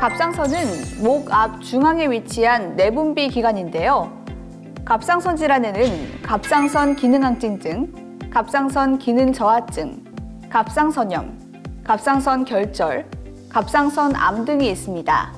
갑상선은 목 앞 중앙에 위치한 내분비 기관인데요. 갑상선 질환에는 갑상선 기능항진증, 갑상선 기능 저하증, 갑상선염, 갑상선 결절, 갑상선 암 등이 있습니다.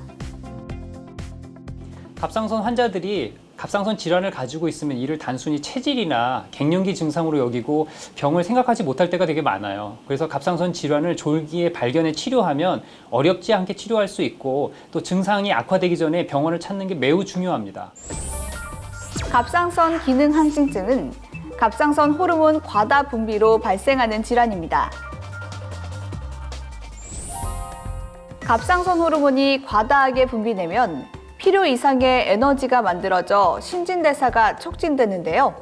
갑상선 환자들이 갑상선 질환을 가지고 있으면 이를 단순히 체질이나 갱년기 증상으로 여기고 병을 생각하지 못할 때가 되게 많아요. 그래서 갑상선 질환을 졸기에 발견해 치료하면 어렵지 않게 치료할 수 있고 또 증상이 악화되기 전에 병원을 찾는 게 매우 중요합니다. 갑상선 기능 항진증은 갑상선 호르몬 과다 분비로 발생하는 질환입니다. 갑상선 호르몬이 과다하게 분비되면 필요 이상의 에너지가 만들어져 신진대사가 촉진되는데요.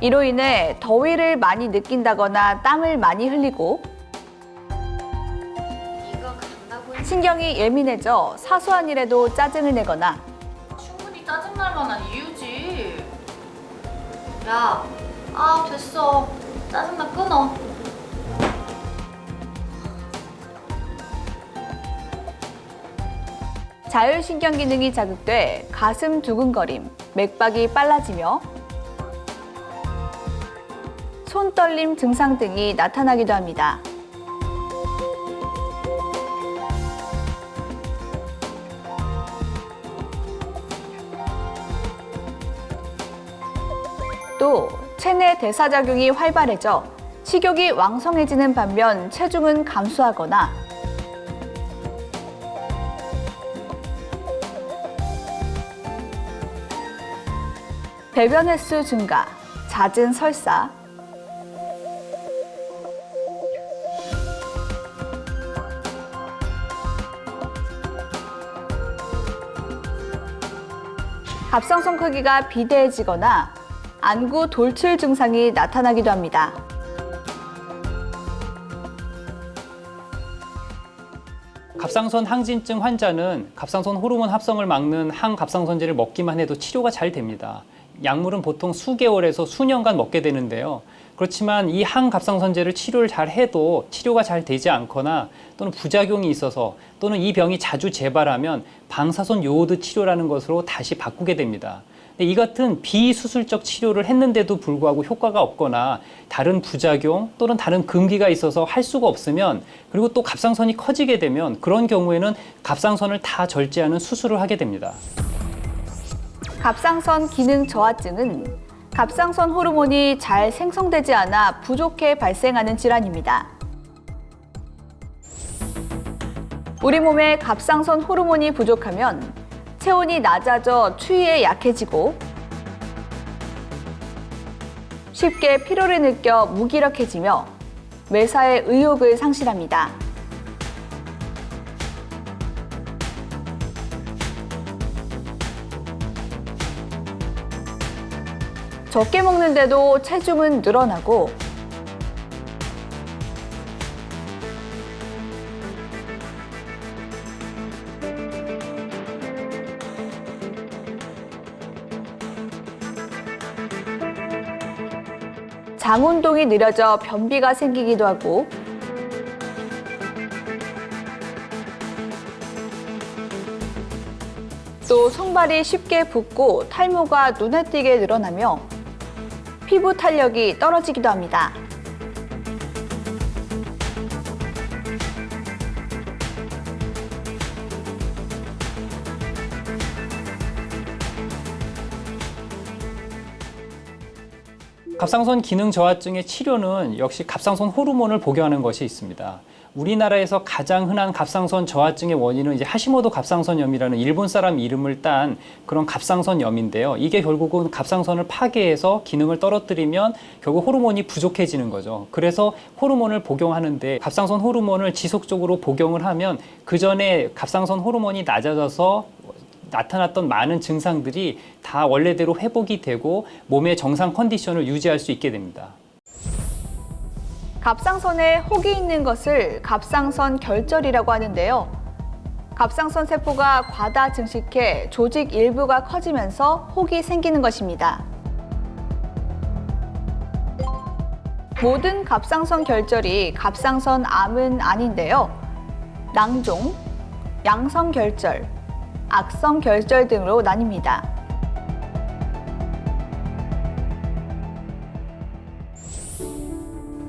이로 인해 더위를 많이 느낀다거나 땀을 많이 흘리고 신경이 예민해져 사소한 일에도 짜증을 내거나 충분히 짜증날 만한 이유지. 야, 아 됐어. 짜증나 끊어. 자율신경 기능이 자극돼 가슴 두근거림, 맥박이 빨라지며 손떨림 증상 등이 나타나기도 합니다. 또 체내 대사작용이 활발해져 식욕이 왕성해지는 반면 체중은 감소하거나 배변 횟수 증가, 잦은 설사, 갑상선 크기가 비대해지거나 안구 돌출 증상이 나타나기도 합니다. 갑상선 항진증 환자는 갑상선 호르몬 합성을 막는 항갑상선제를 먹기만 해도 치료가 잘 됩니다. 약물은 보통 수개월에서 수년간 먹게 되는데요. 그렇지만 이 항갑상선제를 치료를 잘 해도 치료가 잘 되지 않거나 또는 부작용이 있어서 또는 이 병이 자주 재발하면 방사선 요오드 치료라는 것으로 다시 바꾸게 됩니다. 이 같은 비수술적 치료를 했는데도 불구하고 효과가 없거나 다른 부작용 또는 다른 금기가 있어서 할 수가 없으면 그리고 또 갑상선이 커지게 되면 그런 경우에는 갑상선을 다 절제하는 수술을 하게 됩니다. 갑상선 기능 저하증은 갑상선 호르몬이 잘 생성되지 않아 부족해 발생하는 질환입니다. 우리 몸에 갑상선 호르몬이 부족하면 체온이 낮아져 추위에 약해지고 쉽게 피로를 느껴 무기력해지며 매사에 의욕을 상실합니다. 적게 먹는데도 체중은 늘어나고 장 운동이 느려져 변비가 생기기도 하고 또 손발이 쉽게 붓고 탈모가 눈에 띄게 늘어나며 피부 탄력이 떨어지기도 합니다. 갑상선 기능 저하증의 치료는 역시 갑상선 호르몬을 복용하는 것이 있습니다. 우리나라에서 가장 흔한 갑상선 저하증의 원인은 이제 하시모토 갑상선염이라는 일본 사람 이름을 딴 그런 갑상선염인데요. 이게 결국은 갑상선을 파괴해서 기능을 떨어뜨리면 결국 호르몬이 부족해지는 거죠. 그래서 호르몬을 복용하는데 갑상선 호르몬을 지속적으로 복용을 하면 그 전에 갑상선 호르몬이 낮아져서 나타났던 많은 증상들이 다 원래대로 회복이 되고 몸의 정상 컨디션을 유지할 수 있게 됩니다. 갑상선에 혹이 있는 것을 갑상선 결절이라고 하는데요. 갑상선 세포가 과다 증식해 조직 일부가 커지면서 혹이 생기는 것입니다. 모든 갑상선 결절이 갑상선 암은 아닌데요. 낭종, 양성 결절, 악성 결절 등으로 나뉩니다.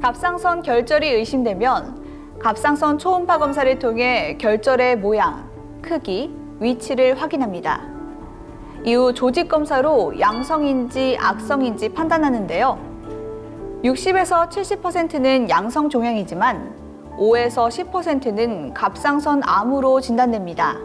갑상선 결절이 의심되면 갑상선 초음파 검사를 통해 결절의 모양, 크기, 위치를 확인합니다. 이후 조직 검사로 양성인지 악성인지 판단하는데요. 60에서 70%는 양성 종양이지만 5에서 10%는 갑상선 암으로 진단됩니다.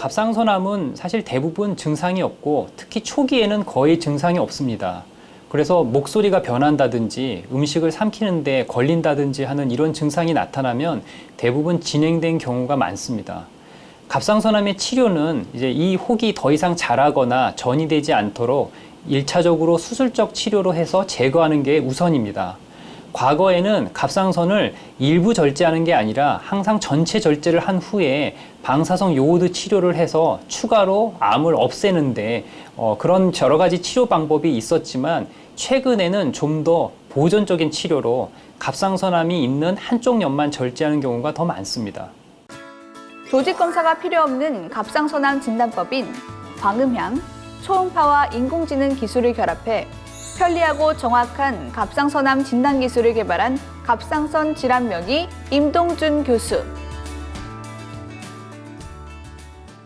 갑상선암은 사실 대부분 증상이 없고 특히 초기에는 거의 증상이 없습니다. 그래서 목소리가 변한다든지 음식을 삼키는데 걸린다든지 하는 이런 증상이 나타나면 대부분 진행된 경우가 많습니다. 갑상선암의 치료는 이제 이 혹이 더 이상 자라거나 전이 되지 않도록 일차적으로 수술적 치료로 해서 제거하는 게 우선입니다. 과거에는 갑상선을 일부 절제하는 게 아니라 항상 전체 절제를 한 후에 방사성 요오드 치료를 해서 추가로 암을 없애는데 어, 그런 여러 가지 치료 방법이 있었지만 최근에는 좀 더 보존적인 치료로 갑상선암이 있는 한쪽 옆만 절제하는 경우가 더 많습니다. 조직 검사가 필요 없는 갑상선암 진단법인 광음향, 초음파와 인공지능 기술을 결합해 편리하고 정확한 갑상선암 진단 기술을 개발한 갑상선 질환명의 임동준 교수.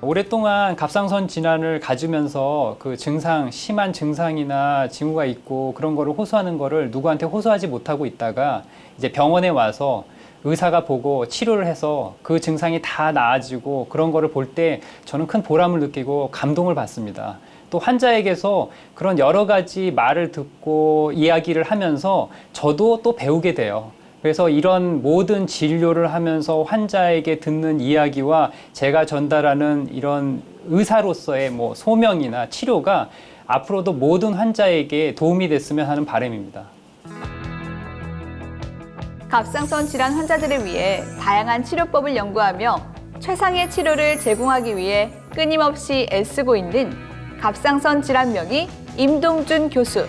오랫동안 갑상선 질환을 가지면서 그 증상, 심한 증상이나 징후가 있고 그런 거를 호소하는 거를 누구한테 호소하지 못하고 있다가 이제 병원에 와서 의사가 보고 치료를 해서 그 증상이 다 나아지고 그런 거를 볼 때 저는 큰 보람을 느끼고 감동을 받습니다. 또 환자에게서 그런 여러 가지 말을 듣고 이야기를 하면서 저도 또 배우게 돼요. 그래서 이런 모든 진료를 하면서 환자에게 듣는 이야기와 제가 전달하는 이런 의사로서의 뭐 소명이나 치료가 앞으로도 모든 환자에게 도움이 됐으면 하는 바람입니다. 갑상선 질환 환자들을 위해 다양한 치료법을 연구하며 최상의 치료를 제공하기 위해 끊임없이 애쓰고 있는 갑상선 질환명의 임동준 교수.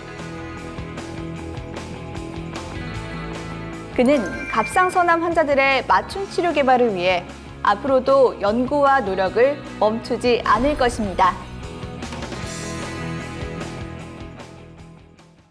그는 갑상선암 환자들의 맞춤 치료 개발을 위해 앞으로도 연구와 노력을 멈추지 않을 것입니다.